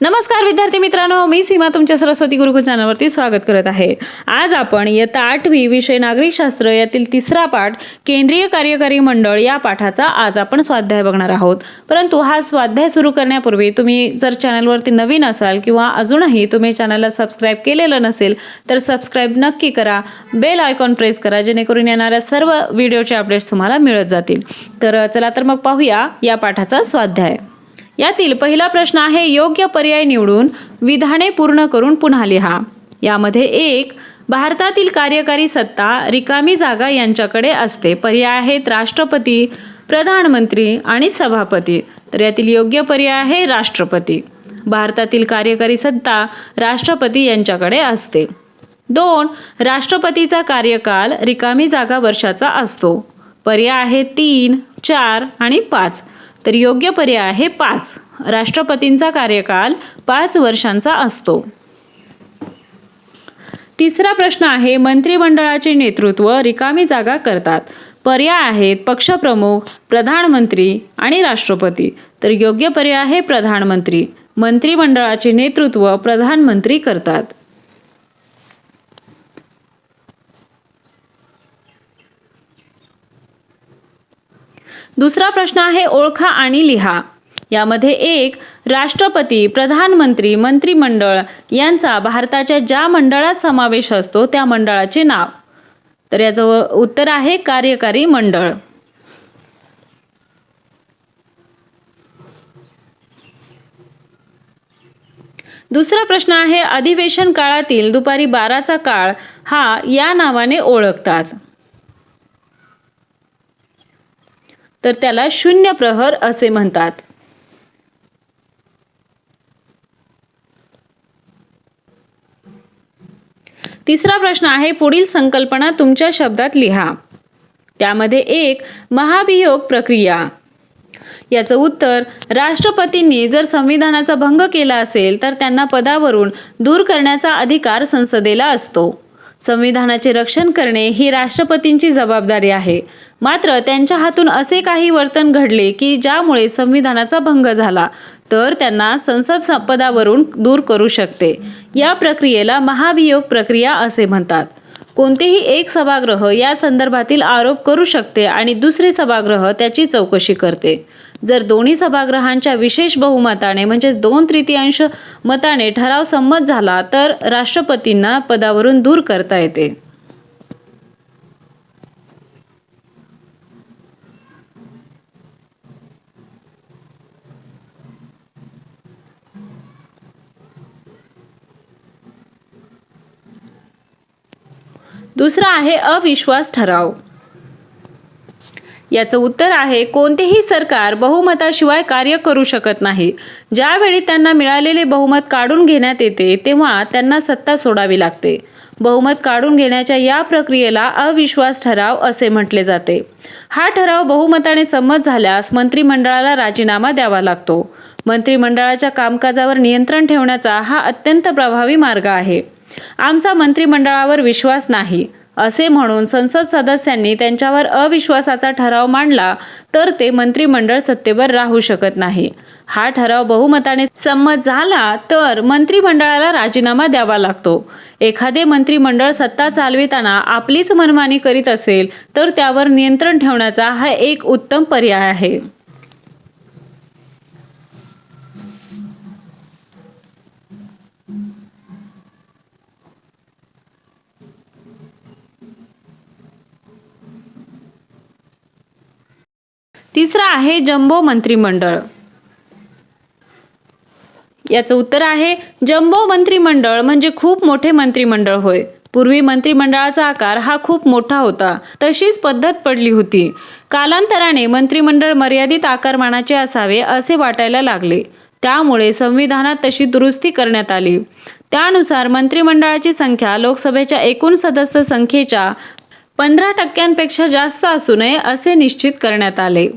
नमस्कार विद्यार्थी मित्रांनो मी सीमा तुमच्या सरस्वती गुरुकुल चॅनलवरती स्वागत करत आहे. आज आपण इयत्ता आठवी विषय नागरिकशास्त्र यातील तिसरा पाठ केंद्रीय कार्यकारी मंडळ या पाठाचा आज आपण स्वाध्याय बघणार आहोत. परंतु हा स्वाध्याय सुरू करण्यापूर्वी तुम्ही जर चॅनलवरती नवीन असाल किंवा अजूनही तुम्ही चॅनलला सबस्क्राईब केलेलं नसेल तर सबस्क्राईब नक्की करा. बेल आयकॉन प्रेस करा जेणेकरून येणाऱ्या सर्व व्हिडिओचे अपडेट्स तुम्हाला मिळत जातील. तर चला तर मग पाहूया या पाठाचा स्वाध्याय. यातील पहिला प्रश्न आहे योग्य पर्याय निवडून विधाने पूर्ण करून पुन्हा लिहा. यामध्ये एक भारतातील कार्यकारी सत्ता रिकामी जागा यांच्याकडे असते. पर्याय आहेत राष्ट्रपती प्रधानमंत्री आणि सभापती. तर यातील योग्य पर्याय आहे राष्ट्रपती. भारतातील कार्यकारी सत्ता राष्ट्रपती यांच्याकडे असते. दोन राष्ट्रपतीचा कार्यकाल रिकामी जागा वर्षाचा असतो. पर्याय आहे तीन चार आणि पाच. तर योग्य पर्याय आहे पाच. राष्ट्रपतींचा कार्यकाल पाच वर्षांचा असतो. तिसरा प्रश्न आहे मंत्रिमंडळाचे नेतृत्व रिकामी जागा करतात. पर्याय आहेत पक्षप्रमुख प्रधानमंत्री आणि राष्ट्रपती. तर योग्य पर्याय आहे प्रधानमंत्री. मंत्रिमंडळाचे नेतृत्व प्रधानमंत्री करतात. दुसरा प्रश्न आहे ओळखा आणि लिहा. यामध्ये एक राष्ट्रपती प्रधानमंत्री मंत्रिमंडळ यांचा भारताच्या ज्या मंडळात समावेश असतो त्या मंडळाचे नाव. तर याचं उत्तर आहे कार्यकारी मंडळ. दुसरा प्रश्न आहे अधिवेशन काळातील दुपारी बाराचा काळ हा या नावाने ओळखतात. तर त्याला शून्य प्रहर असे म्हणतात. तिसरा प्रश्न आहे पुढील संकल्पना तुमच्या शब्दात लिहा. त्यामध्ये एक महाभियोग प्रक्रिया. याचं उत्तर राष्ट्रपतींनी जर संविधानाचा भंग केला असेल तर त्यांना पदावरून दूर करण्याचा अधिकार संसदेला असतो. संविधानाचे रक्षण करणे ही राष्ट्रपतींची जबाबदारी आहे. मात्र त्यांच्या हातून असे काही वर्तन घडले की ज्यामुळे संविधानाचा भंग झाला तर त्यांना संसद पदावरून दूर करू शकते. या प्रक्रियेला महाभियोग प्रक्रिया असे म्हणतात. कोणतेही एक सभागृह या संदर्भातील आरोप करू शकते आणि दुसरे सभागृह त्याची चौकशी करते. जर दोन्ही सभागृहांच्या विशेष बहुमताने म्हणजे दोन तृतीयांश मताने ठराव संमत झाला तर राष्ट्रपतींना पदावरून दूर करता येते. दुसरा आहे अविश्वास ठराव. याचं उत्तर आहे कोणतेही सरकार बहुमताशिवाय कार्य करू शकत नाही. ज्यावेळी त्यांना मिळालेले बहुमत काढून घेण्यात येते तेव्हा त्यांना सत्ता सोडावी लागते. बहुमत काढून घेण्याच्या या प्रक्रियेला अविश्वास ठराव असे म्हटले जाते. हा ठराव बहुमताने संमत झाल्यास मंत्रिमंडळाला राजीनामा द्यावा लागतो. मंत्रिमंडळाच्या कामकाजावर नियंत्रण ठेवण्याचा हा अत्यंत प्रभावी मार्ग आहे. आमचा मंत्रिमंडळावर विश्वास नाही. असे म्हणून संसद सदस्यांनी त्यांच्यावर अविश्वासाचा ठराव मांडला तर ते मंत्रिमंडळ सत्तेवर राहू शकत नाही. हा ठराव बहुमताने संमत झाला तर मंत्रिमंडळाला राजीनामा द्यावा लागतो. एखादे मंत्रिमंडळ सत्ता चालविताना आपलीच मनमानी करीत असेल तर त्यावर नियंत्रण ठेवण्याचा हा एक उत्तम पर्याय आहे. तिसरा आहे जम्बो मंत्रिमंडळ. याचं उत्तर आहे जम्बो मंत्रिमंडळ म्हणजे खूप मोठे मंत्रिमंडळ होय. पूर्वी मंत्रिमंडळाचा आकार हा खूप मोठा होता तशीच पद्धत पडली होती. कालांतराने मंत्रिमंडळ मर्यादित आकारमानाचे असावे असे वाटायला लागले. त्यामुळे संविधानात तशी दुरुस्ती करण्यात आली. त्यानुसार मंत्रिमंडळाची संख्या लोकसभेच्या एकूण सदस्य संख्येच्या पंधरा टक्क्यांपेक्षा जास्त असू नये असे निश्चित करण्यात आले.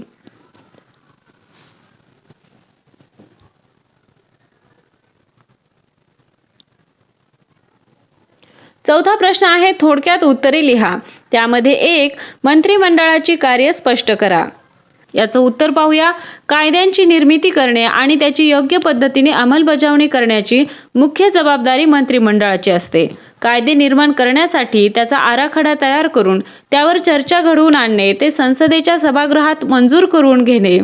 चौथा प्रश्न आहे थोडक्यात उत्तरे लिहा. त्यामध्ये एक मंत्रिमंडळाची कार्य स्पष्ट करा. याचं उत्तर पाहूया. कायद्यांची निर्मिती करणे आणि त्याची योग्य पद्धतीने अंमलबजावणी करण्याची मुख्य जबाबदारी मंत्रिमंडळाची असते. कायदे निर्माण करण्यासाठी त्याचा आराखडा तयार करून त्यावर चर्चा घडवून आणणे ते संसदेच्या सभागृहात मंजूर करून घेणे.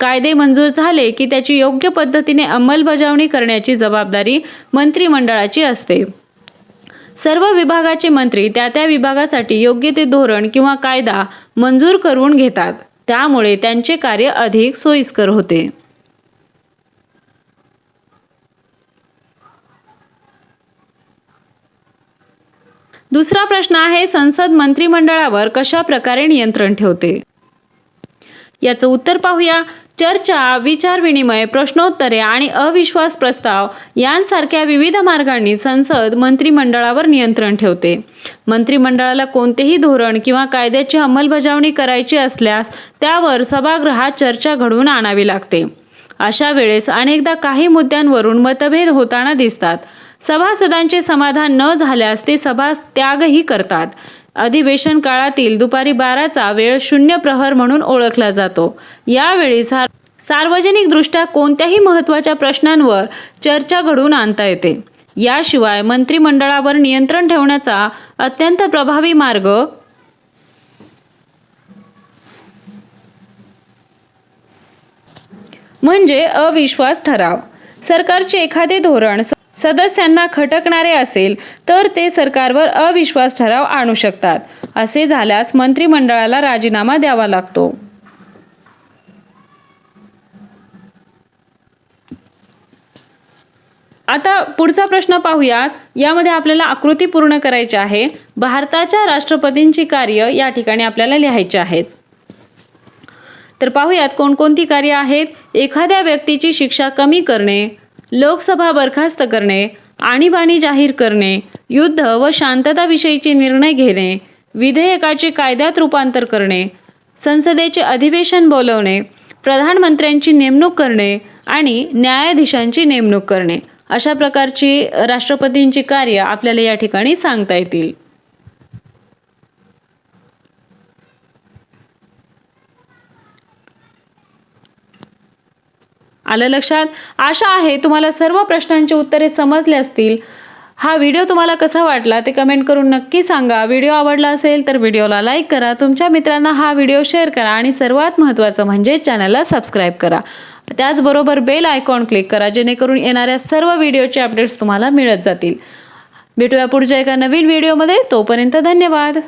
कायदे मंजूर झाले की त्याची योग्य पद्धतीने अंमलबजावणी करण्याची जबाबदारी मंत्रिमंडळाची असते. सर्व विभागाचे मंत्री त्या त्या विभागासाठी योग्य ते धोरण किंवा कायदा मंजूर करून घेतात. त्यामुळे त्यांचे कार्य अधिक सोयीस्कर होते. दुसरा प्रश्न आहे संसद मंत्रिमंडळावर कशा प्रकारे नियंत्रण ठेवते? याचं उत्तर पाहूया. चर्चा विचारविनिमय प्रश्नोत्तरे आणि अविश्वास प्रस्ताव यांसारख्या विविध मार्गांनी संसद मंत्रिमंडळावर नियंत्रण ठेवते. मंत्रिमंडळाला कोणतेही धोरण किंवा कायद्याची अंमलबजावणी करायची असल्यास त्यावर सभागृहात चर्चा घडवून आणावी लागते. अशा वेळेस अनेकदा काही मुद्द्यांवरून मतभेद होताना दिसतात. सभासदांचे समाधान न झाल्यास ते सभा त्यागही करतात. अधिवेशन काळातील दुपारी बाराचा वेळ शून्य प्रहर म्हणून ओळखला जातो. यावेळी सार्वजनिक सार्वजनिकदृष्ट्या कोणत्याही महत्त्वाच्या प्रश्नांवर चर्चा घडवून आणता येते. याशिवाय मंत्रिमंडळावर नियंत्रण ठेवण्याचा अत्यंत प्रभावी मार्ग म्हणजे अविश्वास ठराव. सरकारचे एखादे धोरण सदस्यांना खटकणारे असेल तर ते सरकारवर अविश्वास ठराव आणू शकतात. असे झाल्यास मंत्रिमंडळाला राजीनामा द्यावा लागतो. आता पुढचा प्रश्न पाहूयात. यामध्ये आपल्याला आकृती पूर्ण करायची आहे. भारताच्या राष्ट्रपतींची कार्य या ठिकाणी आपल्याला लिहायचे आहेत. तर पाहूयात कोणकोणती कार्य आहेत. एखाद्या व्यक्तीची शिक्षा कमी करणे लोकसभा बरखास्त करणे आणीबाणी जाहीर करणे युद्ध व शांतताविषयीचे निर्णय घेणे विधेयकाचे कायद्यात रूपांतर करणे संसदेचे अधिवेशन बोलवणे प्रधानमंत्र्यांची नेमणूक करणे आणि न्यायाधीशांची नेमणूक करणे अशा प्रकारची राष्ट्रपतींची कार्य आपल्याला या ठिकाणी सांगता येतील. आलं लक्षात? आशा आहे तुम्हाला सर्व प्रश्नांची उत्तरे समजले असतील. हा व्हिडिओ तुम्हाला कसा वाटला ते कमेंट करून नक्की सांगा. व्हिडिओ आवडला असेल तर व्हिडिओला लाईक करा. तुमच्या मित्रांना हा व्हिडिओ शेअर करा आणि सर्वात महत्त्वाचं म्हणजे चॅनलला सबस्क्राईब करा. त्याचबरोबर बेल आयकॉन क्लिक करा जेणेकरून येणाऱ्या सर्व व्हिडिओचे अपडेट्स तुम्हाला मिळत जातील. भेटूया पुढच्या एका नवीन व्हिडिओमध्ये. तोपर्यंत धन्यवाद.